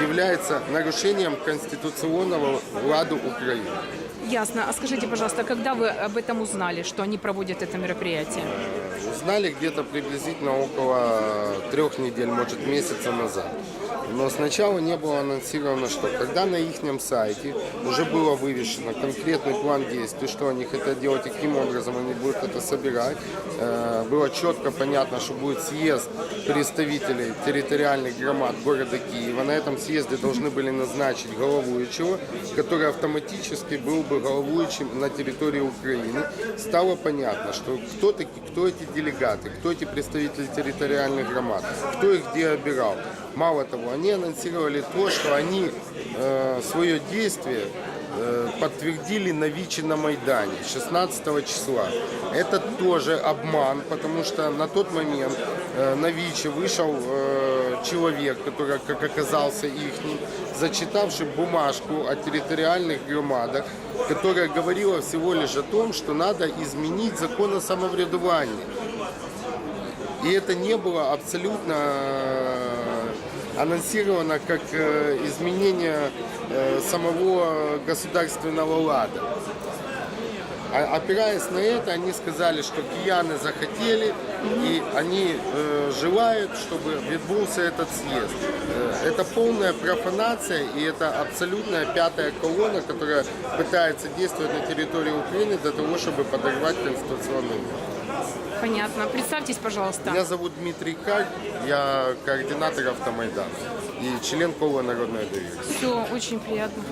является нарушением конституционного лада Украины. Ясно. А скажите, пожалуйста, когда вы об этом узнали, что они проводят это мероприятие? Узнали где-то приблизительно около трех недель, может месяца назад. Но сначала не было анонсировано, что когда на их сайте уже было вывешено конкретный план действий, что они хотят делать каким образом они будут это собирать, э, было четко понятно, что будет съезд представителей территориальных громад города Киева. На этом съезде должны были назначить головуючего, который автоматически был бы головуючим на территории Украины. Стало понятно, что кто такие, кто эти делегаты, кто эти представители территориальных громад, кто их где обирал. Мало того, они анонсировали то, что они э, свое действие подтвердили на ВИЧе на Майдане 16 числа. Это тоже обман, потому что на тот момент э, на ВИЧе вышел э, человек, который, как оказался их, зачитавший бумажку о территориальных громадах, которая говорила всего лишь о том, что надо изменить закон о самоврядувании. И это не было абсолютно э, анонсировано как э, изменение э, самого государственного лада. А- Опираясь на это, они сказали, что кияны захотели, и они э, желают, чтобы відбувся этот съезд. Это полная профанация, и это абсолютная пятая колонна, которая пытается действовать на территории Украины для того, чтобы подорвать конституционный мир. Понятно. Представьтесь, пожалуйста. Меня зовут Дмитрий Карь, я координатор автомайдана и член Кола Народное доверие. Все очень приятно.